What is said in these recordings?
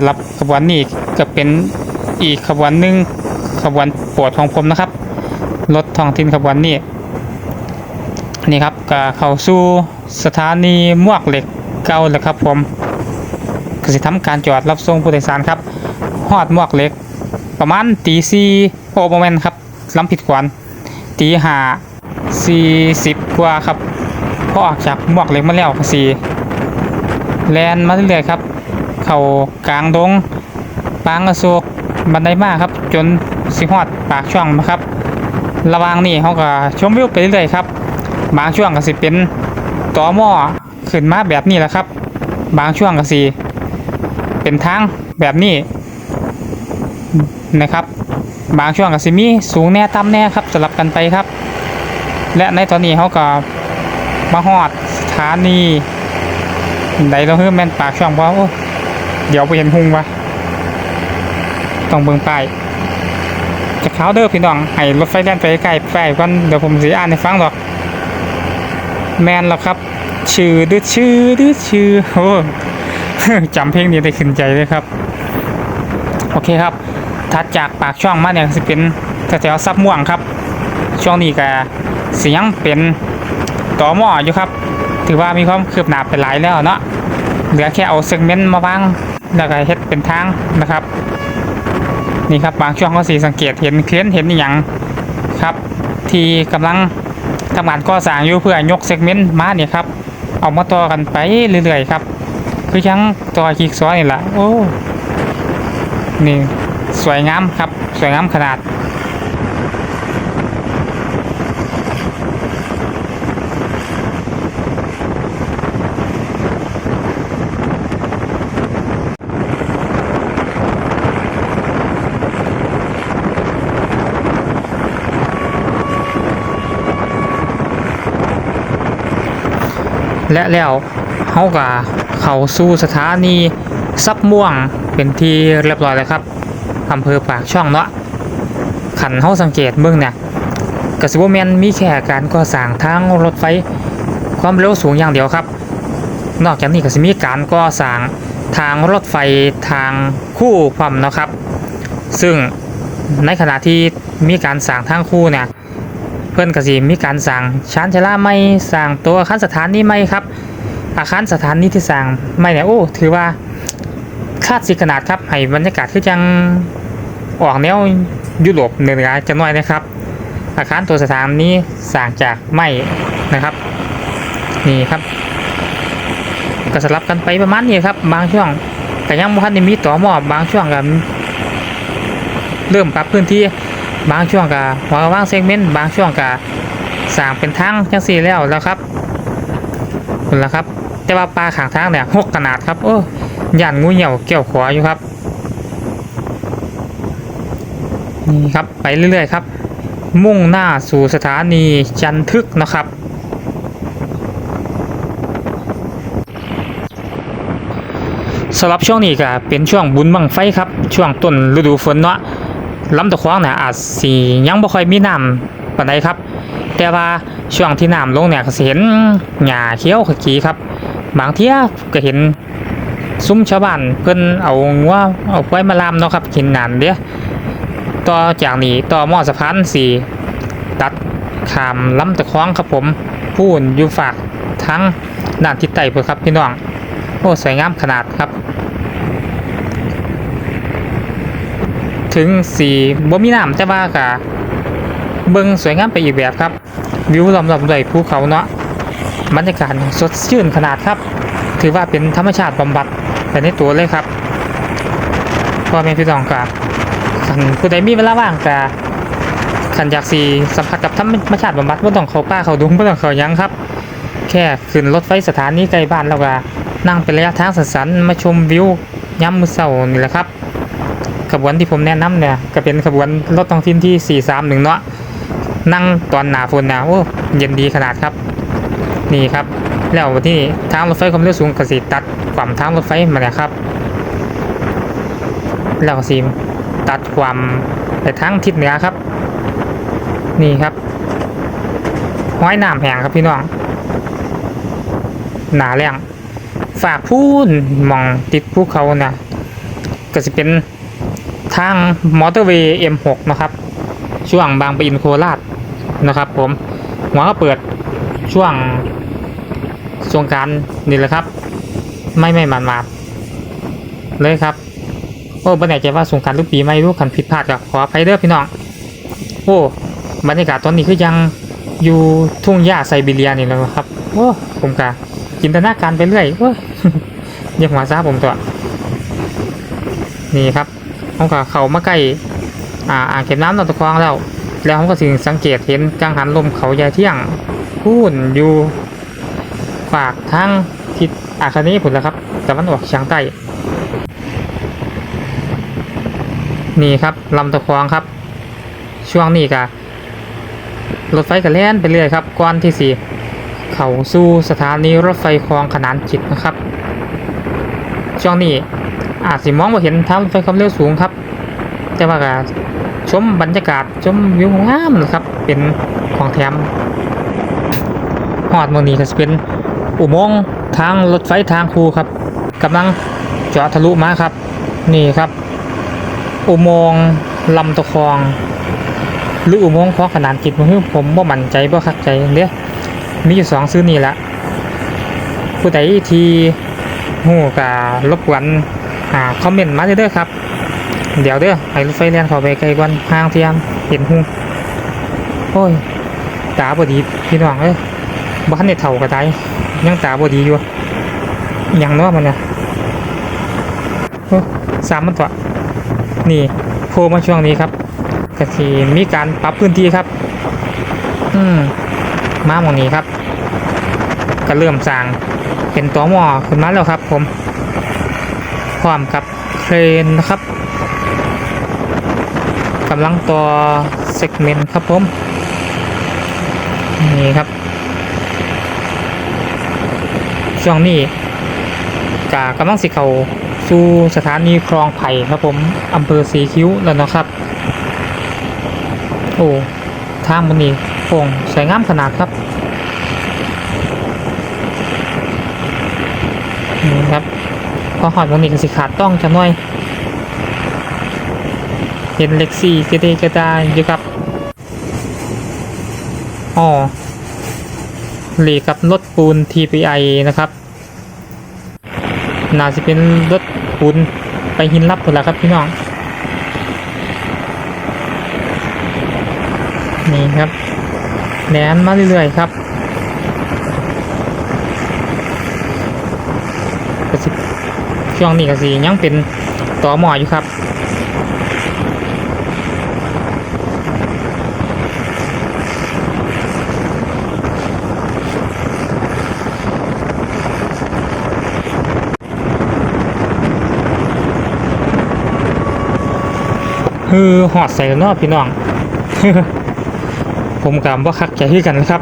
ำหรับขบวนนี้ก็เป็นอีกขบวนหนึ่งขบวนโปรดของผมนะครับ รถทองถิ่นขบวนนี้นี่ครับก็เข้าสู่สถานีมวกเหล็กเก่าแล้วครับผมก็สิทำการจอดรับส่งผู้โดยสารครับฮอดมวกเหล็ก ประมาณตีสี่โอ้โมเมนครับล้ำผิดขวัญตีห้าสี่สิบกว่าครับพอออกจากมวกเหล็กมาแล้วสี่แลนมาเรื่อยๆครับ เข้ากลางดงปางอโศกบันไดมากครับ จนสิฮอดปากช่องนะครับ ระว่างนี้เขาก็ชมวิวไปเรื่อยๆครับ บางช่วงก็สิเป็นต่อหม้อขึ้นมาแบบนี้แหละครับ บางช่วงก็สิเป็นทางแบบนี้นะครับ บางช่วงก็สิมีสูงแน่ต่ำแน่ครับสลับกันไปครับ และในตอนนี้เขาก็มาฮอดสถานีใดเราเพิ่มแม่นปากช่องเพราะโอ้ เดี๋ยวไปเห็นหุงวะต้องเบิ่งป้ายจะเขาเด้อพี่น้องให้รถไฟแล่นไปใกล้ป้ายก่อนเดี๋ยวผมสิอ่านให้ฟังหรอก แมนแล้วครับ ชื่อดื้อชื่อดื้อชื่อโอ้จำเพลงนี้ได้ขึ้นใจเลยครับ โอเคครับ ถัดจากปากช่องมาเนี่ยสิเป็นแถวซับม่วงครับ ช่วงนี้ก็เสียงเป็นต่อหม้ออยู่ครับ ถือว่ามีความคืบหน้าไปหลายแล้วเนาะเหลือแค่เอาเซกเมนต์มาวาง แล้วก็เฮ็ดเป็นทางนะครับ นี่ครับบางช่วงก็สีสังเกตเห็นเคลนเห็นอย่างครับ ที่กำลังทำงานก่อสร้างอยู่เพื่อยกเซกเมนต์มาเนี่ยครับเอามาต่อกันไปเรื่อยๆครับ คือยังต่อกีกซอนนี่แหละโอ้นี่สวยงามครับ สวยงามขนาด และแล้วเขาก็เข้าสู่สถานีซับม่วงเป็นที่เรียบร้อยแล้วครับอำเภอปากช่องเนาะขันเขาสังเกตเบื้องเนี่ยกสิบแมนมีแค่การก่อสร้างทางรถไฟความเร็วสูงอย่างเดียวครับ นอกจากนี้ก็จะมีการก่อสร้างทางรถไฟทางคู่ความนะครับ ซึ่งในขณะที่มีการสร้างทางคู่เนี่ย พื่อนก็สิมีการสั่งชานชลาไม่สั่งตัวอาคารสถานีไม่ครับ อาคารสถานีที่สั่งไม่เนี่ยโอ้ถือว่าคาดสิขนาดครับให้บรรยากาศคือจังออกแนวยุโรปเหนือๆจะน้อยนะครับ อาคารตัวสถานนี้สั่งจากไม้นะครับ นี่ครับก็สลับกันไปประมาณนี้ครับ บางช่วงแต่ยังบ่ทันได้มีต่อหมอบางช่วงก็เริ่มปรับพื้นที่ บางช่วงก็หัวว่างเซกเมนต์บางช่วงก็สางเป็นทางจังสี่แล้วแล้วครับคุณละครับ แต่ว่าปลาขางทางเนี่ยหกขนาดครับโอ้ยันงูเหี่ยวเกี่ยวขวาอยู่ครับนี่ครับไปเรื่อยๆครับ มุ่งหน้าสู่สถานีจันทึกนะครับสำหรับช่วงนี้ก็เป็นช่วงบุญบังไฟครับ ช่วงต้นฤดูฝนเนาะ ลำตะควางเนี่ยอาจสียังบ่ค่อยมีน้ำปานใดครับ แต่ว่าช่วงที่น้ำลงเนี่ยก็เห็นหญ้าเขียวขจีครับ บางเที่ยก็เห็นซุ้มชาวบ้านเพิ่นเอางัวเอาไว้มาลามเนาะครับกินน้ำเด้อต่อจากนี้ต่อหม้อสะพานสีตัดขามลำตะควางครับผมพูนอยู่ฝากทั้งด้านทิศใต้เพื่อครับพี่น้องโอ้สวยงามขนาดครับ ถึงสีบ่มีน้ำแต่ว่ากะเบิ่งสวยงามไปอีกแบบครับ วิวล้อมๆด้วยภูเขาเนาะบรรยากาศสดชื่นขนาดครับ ถือว่าเป็นธรรมชาติบำบัดไปในตัวเลยครับพ่อแม่พี่น้องกะคันผู้ใดมีเวลาว่างกะขันอยากสีสัมผัสกับธรรมชาติบำบัดบ่ต้องเขาป่าเขาดุงบ่ต้องเขายั้งครับ แค่ขึ้นรถไฟสถานีใกล้บ้านแล้วก็นั่งเป็นระยะทางสั้นๆมาชมวิวยามมื้อเช้านี่แหละครับ ขบวนที่ผมแนะนำเนี่ยก็เป็นขบวนรถท้องถิ่นที่ 431 เนาะนั่งตอนหนาฝนนะโอ้เย็นดีขนาดครับ นี่ครับ แล้วที่ทางรถไฟความเร็วสูงกสิตัดความทางรถไฟมาเนี่ยครับ แล้วก็สิตัดความไปทางทิศเหนือครับ นี่ครับห้อยน้ำแหงครับพี่น้องหนาแรงฝากพูนมองติดภูเขาน่ะก็จะเป็น ทางมอเตอร์เวย์ M6 นะครับ ช่วงบางปะอินโคราชนะครับผมหัวก็เปิดช่วงสงกรารนี่แหละครับ ไม่ไม่มาดมาเลยครับ โอ้บันไหนใจว่าสงกรารลูกปีไม่รู้ขันผิดพลาดกับขออภัยเด้อพี่น้อง โอ้บรรยากาศตอนนี้คือยังอยู่ทุ่งหญ้าไซบีเรียนี่แหละครับ โอ้ผมกะจินตนาการไปเรื่อยโอ้ยเรียกหัวซาผมตัว นี่ครับ เขาก็เข้ามาใกล้อ่าอ่างเก็บน้ำลำตะคองแล้ว แล้วเขาก็สิสังเกตเห็นกังหันลมเขายายเที่ยงพูนอยู่ฝากทางทิศอาคานี้ผุนแล้วครับต่มันออกเฉียงใต้นี่ครับลำตะคองครับ ช่วงนี้ก็รถไฟก็แล่นไปเรื่อยครับก่อนที่สี่เขาสู่สถานีรถไฟคลองขนานจิตนะครับ ช่วงนี้ อาจสิมองว่าเห็นทางรถไฟความเร็วสูงครับ แต่ว่าก็ชมบรรยากาศชมวิวงามนะครับ เป็นของแถมหอดมองนี้ก็จะเป็นอุโมงค์ทางรถไฟทางคูครับกำลังเจาะทะลุมาครับ นี่ครับ อุโมงค์ลำตะคอง หรืออุโมงค์ของขนานกิจมือผมบ่มั่นใจบ่คักใจเด้อมีอยู่สองซื้อนี่ละผู้ใดที่หูกะรบกวน อ่าคอมเมนต์มาเด้อครับ เดี๋ยวเด้อให้รถไฟแล่นเข้าไปไกลกว่าห้างเทียมเห็นหูโอ้ยตาบอดีพี่น้องเอ้ยบ้านในเถ่ากระไดยังตาบอดีอยู่ยังนาะมันเนี่ยโอ้สามมันตัวนี่โผล่มาช่วงนี้ครับกะทีมีการปรับพื้นที่ครับ อืมมาหมองนี้ครับ ก็เริ่มสร้างเป็นตัวหม้อขึ้นมาแล้วครับ ผม พร้อมกับเครนนะครับกำลังต่อเซกเมนต์ครับผม นี่ครับ ช่วงนี้กากำลังสิเขาสู่สถานีคลองไผ่ครับผมอำเภอสีคิ้วแล้วนะครับ โอ้ ทางมันนี่โป่งสวยงามขนาดครับ นี่ครับ พอหอดวันนี้ก็สิขาดต้องจะหน่อยเห็นเล็กซี่กระเดกระดาอยู่ครับอ๋อหลีกับรถปูน TPI นะครับน่าจะเป็นรถปูนไปหินรับหมดแล้วครับพี่น้อง นี่ครับแหนมาเรื่อยๆครับก็สิ ช่วงนี้ก็สิยังเป็นต่อหมออยู่ครับฮือหอดใส่กันเนาพี่น้อง ผมกับว่าคักใจคือกันนะครับ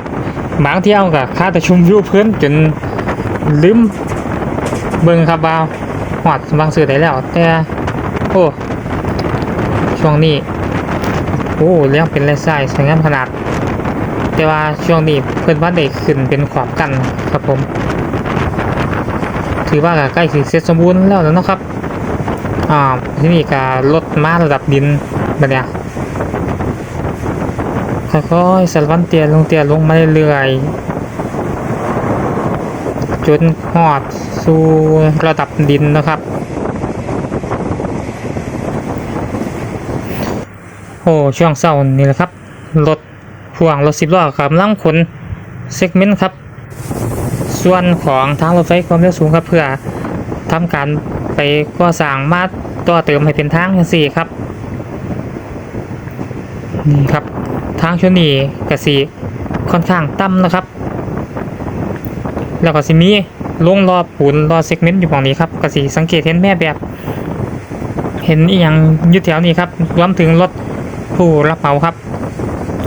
บางที่เอากับค่าแต่ชมวิวเพื่อนจนลืมเบิ่งครับว่าห อดบางสื่อได้แล้ว แต่ โอ้ ช่วงนี้ โอ้เลี้ยงเป็นไรไส้สวยงามขนาด แต่ว่าช่วงนี้เพื่อนบ้านได้ขึ้นเป็นขวามกันครับผม ถือว่าใกล้สิเสร็จสมบูรณ์แล้วแล้วนะครับอ่าที่นี่ก็ลดมาระดับดินแบบเนี้ยค่อยๆสลับเตียลงเตียลงมาเรื่อยๆจนหอด สู่ระดับดินนะครับ โอ้ช่วงเศร้านี่แหละครับ รถพ่วงรถสิบล้อกำลังขนเซกเมนต์ครับ ส่วนของทางรถไฟความเร็วสูงครับ เพื่อทำการไปก่อสร้างมาต่อเติมให้เป็นทางจังสี่ครับนี่ครับทางช่วงนี้กสีค่อนข้างต่ำนะครับ แล้วก็สิมี ลงรอปูนรอเซกเมนต์อยู่ฝั่งนี้ครับกสีสังเกตเห็นแม่แบบ เห็นอีกอย่างยึดแถวนี้ครับรวมถึงรถผู้รับเหมาครับ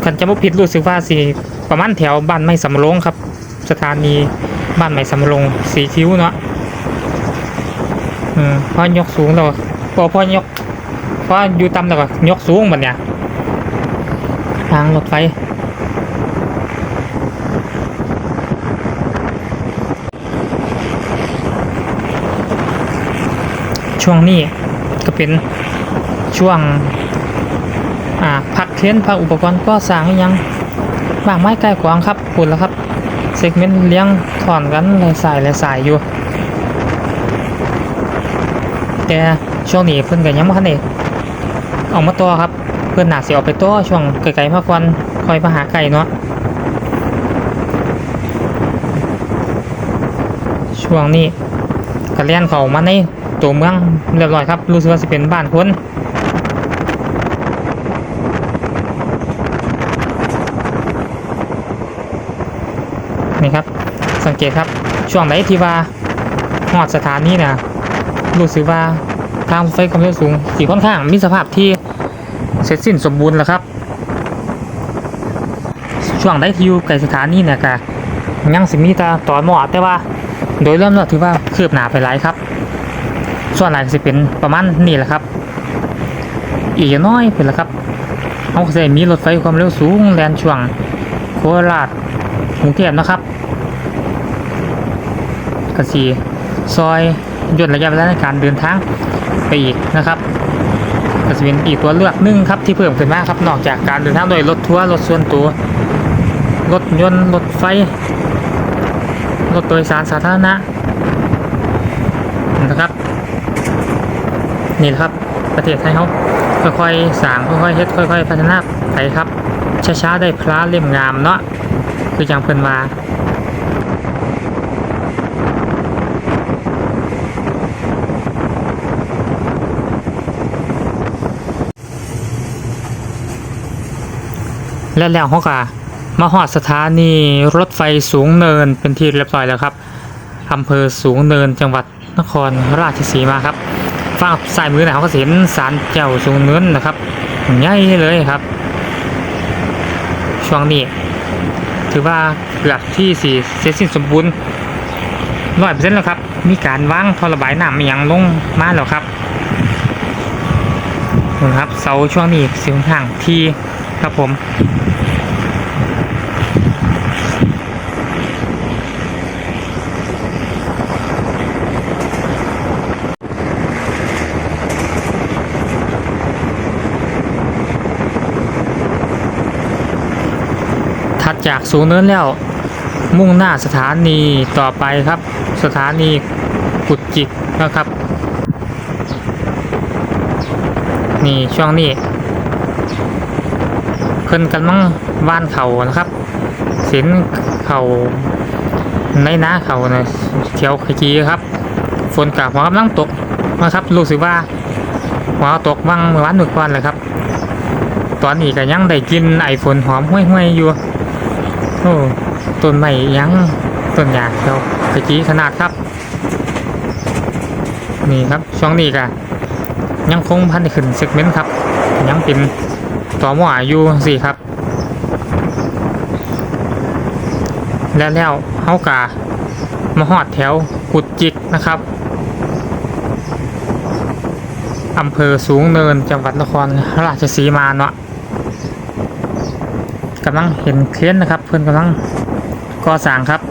คันจะไม่ผิดรู้สึกว่าสิประมาณแถวบ้านไม่สำโรงครับ สถานีบ้านใหม่สำโรงสีคิ้วเนาะอืมพอยกสูงแล้วพอพอยกพออยู่ต่ำแล้วก็ยกสูงแบบเนี้ยทางรถไฟ ช่วงนี้ก็เป็นช่วงอ่าพักเทนพักอุปกรณ์ก็สร้างยังบางไม้ใกล้กวางครับคุณแล้วครับเซกเมนต์เลี้ยงถอนกันหลายสายหลายสายอยู่แต่ช่วงนี้เพิ่อนก็ยังบ่ทันได้ออกมาตัวครับ เพิ่อนหน่าสิออกไปตัวช่วงไกลๆมากว่าคอยมาหาไก่เนาะช่วงนี้ก็เลียนเขามาใน ตัวเมืองเรียบร้อยครับ รู้สึกว่าสิเป็นบ้านคนนี่ครับ สังเกตครับ ช่วงไหนที่ว่าหอดสถานีนี่ยรู้สึกว่าทางไฟความเร็วสูงสีค่อนข้างมีสภาพที่เสร็จสิ้นสมบูรณ์แล้วครับ ช่วงไหนที่อยู่ใกล้สถานีเนี่ยก็ยังสิมีตาตอนหมอแต่ว่า โดยเริ่มแล้วถือว่าคืบหน้าไปหลายครับ ส่วนหลายสิเป็นประมาณนี้แหละครับ อีกน้อยเป็นละครับเขาจะมีรถไฟความเร็วสูงแลนช่วงโคราชกรุงเทพนะครับกสีซอยย่นระยะเวลาในการเดินทางไปอีกนะครับก็จะเป็นอีกตัวเลือกหนึ่งครับที่เพิ่มขึ้นมาครับนอกจากการเดินทางโดยรถทัวร์รถส่วนตัวรถยนต์รถไฟรถโดยสารสาธารณะนะครับ นี่แหละครับ ประเทศไทยเขาค่อยๆสร้างค่อยๆเฮ็ดค่อย ๆ พัฒนาไปครับช้าๆได้พลาเล่มงามเนาะคืออย่างเพิ่นว่าและแล้วเขาก็มาหอดสถานีรถไฟสูงเนินเป็นที่เรียบร้อยแล้วครับอำเภอสูงเนินจังหวัดนครราชสีมาครับ ฝั่งซ้ายมือนะเขาก็เห็นศาลเจ้าสูงเนินนะครับใหญ่เลยครับ ช่วงนี้ ถือว่าเกือบที่สี่เสร็จสิ้นสมบูรณ์ร้อยเปอร์เซ็นต์แล้วครับ มีการวางท่อระบายน้ำอหย่างลงมาแล้วครับนะครับเสาช่วงนี้เสียงทางที่ครับผม จากสูงเนินแล้ว มุ่งหน้าสถานีต่อไปครับ สถานีกุดจิกนะครับ นี่ช่วงนี้เพิ่นกันมั่งว่านเขานะครับสินเขาในนาเขานะเที่ยวขจีครับฝนกับหัวกำลังตกนะครับรู้สึกว่าหัวตกบ้างเมื่อวานหนึ่งวันเลยครับ ตอนนี้ก็ยังได้กินไอฝนหอมห้วยๆอยู่ โอ้ต้นไม้ยังต้นหญ้าเขียวขจีขนาดครับ นี่ครับช่วงนี้ก็ยังคงพันขึ้นเซกเมนต์ครับ ยังเป็นต่อหมออยู่สี่ครับ แล้วแล้วเฮากามาหอดแถวกุดจิกนะครับอำเภอสูงเนินจังหวัดนครราชสีมาเนาะ กำลังเห็นเคลนนะครับ เพื่อนกำลังก่อสร้างครับ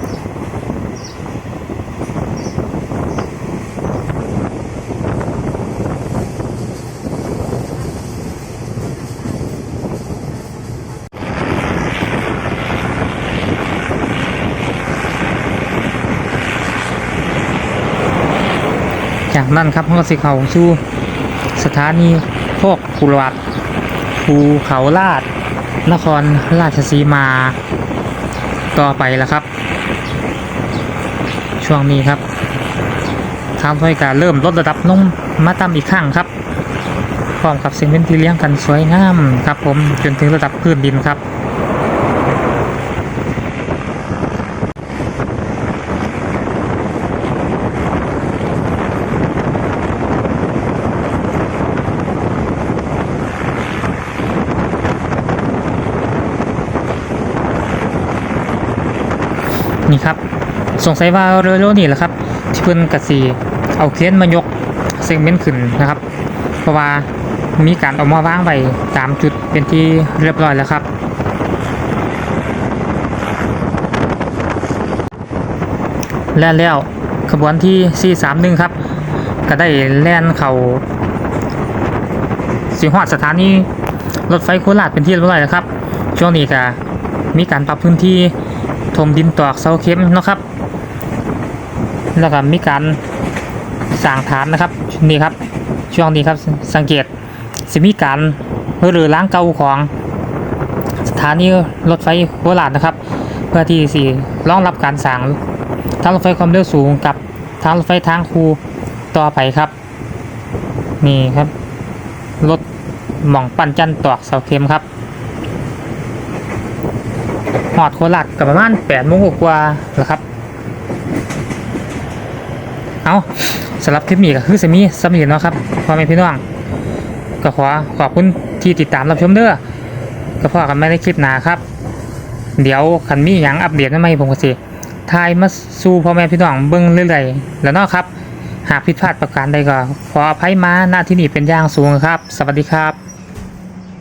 จากนั้นครับเขาสิเขาสู่สถานีโคกกุลวัดภูเขาลาด นครราชสีมาต่อไปแล้วครับ ช่วงนี้ครับทางบริการเริ่มลดระดับนุ่มมาต่ำอีกข้างครับพร้อมกับเซนเมนที่เลี้ยงกันสวยงามครับผมจนถึงระดับพื้นดินครับ นี่ครับ สงสัยว่าเร็วๆนี่แหละครับ ที่เพิ่นกสีเอาเครนมายกเซกเมนต์ขึ้นนะครับ เพราะว่ามีการเอามาวางไว้ตามจุดเป็นที่เรียบร้อยแล้วครับ และแล้วขบวนที่ 431 ครับ ก็ได้แล่นเขาสีหอดสถานีรถไฟโคราชเป็นที่เรียบร้อยแล้วครับ ช่วงนี้ก็มีการปรับพื้นที่ ถมดินตอกเสาเข็มนะครับ แล้วก็มีการสร้างฐานนะครับนี่ครับ ช่วงนี้ครับสังเกตสิมีการหรือล้างเก่าของสถานีรถไฟโคราชนะครับ เพื่อที่สิรองรับการสร้างทางรถไฟความเร็วสูงกับทางรถไฟทางคูต่อไปครับ นี่ครับรถหม่องปั่นจันตอกเสาเข็มครับ หอดโคราชกับประมาณแปดโมงกว่าแล้วครับ เอาสำหรับคลิปนี้ก็คือสมีสมีเนาะครับพ่อแม่พี่น้อง ก็ขอขอบคุณที่ติดตามรับชมเด้อก็พอกันไม่ได้คลิปหนาครับ เดี๋ยวคันมีอย่างอัปเดตใหม่ผมก็สิทายมาสู่พ่อแม่พี่น้องเบิ่งเรื่อยๆแล้วเนาะครับ หากผิดพลาดประการใดก็ขออภัยมาหน้าที่นี่เป็นอย่างสูงครับ สวัสดีครับ